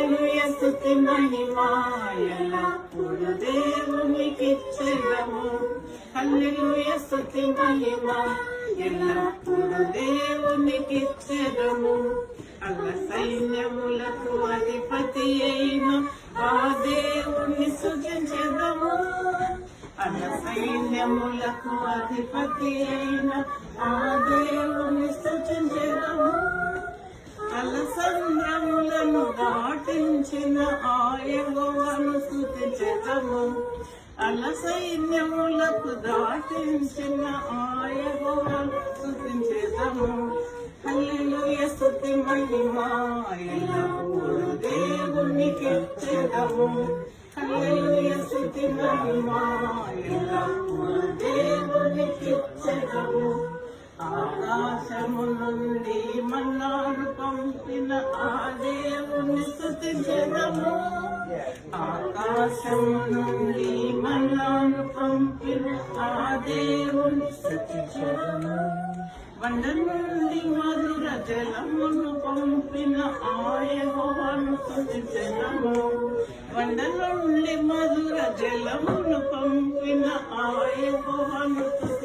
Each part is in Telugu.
హల్లెలూయ స్తుతి మహిమ ఎల్లప్పుడు దేవునికిచ్చెదము హల్లెలూయ స్తుతి మహిమ ఎల్లప్పుడు దేవునికిచ్చెదము అల్ల సైన్యములకు అధిపతి అయిన ఆ దేవుని సుజించెదము అల్ల సైన్యములకు అధిపతి అయిన ఆ దేవుని సుజించెదము అలసంద్రములను దాటించిన ఆయగోవను స్థుతించదము అల సైన్యములకు దాటించిన ఆయగోవను స్థుతించదము హల్లెలూయ స్తుతి మహిమ ఎల్లప్పుడు దేవునికి చెదము హల్లెలూయ స్థుతి మహిమ ఎల్లప్పుడు దేవునికి చెదము ఆకాశము నుండి మన్నాను పంపిన ఆ దేవుని స్థుతి స్థుతించదము ఆకాశము నుండి మన్నాను పంపిన ఆ దేవుని స్థుతి స్థుతించదము వండ నుండి మధుర జలమును పంపిన ఆయహోవను స్థుతించదము వండ నుండి మధుర జలమును పంపిన ఆయహోవను స్థుతి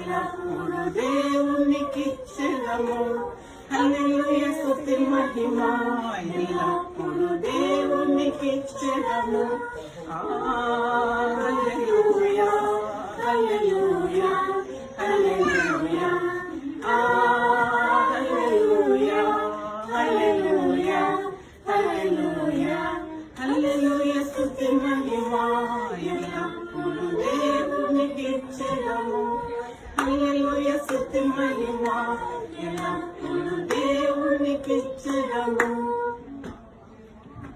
ఎల్లప్పుడు దేవునికి చెదము హల్లెలూయ స్తుతి మహిమ ఎల్లప్పుడు దేవునికి చెదము ఆ హల్లెలూయ స్తుతి మహిమ ఎల్లప్పుడు దేవునికి చెదము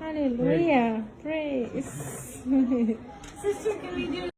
Hallelujah. Praise. Sister, can we do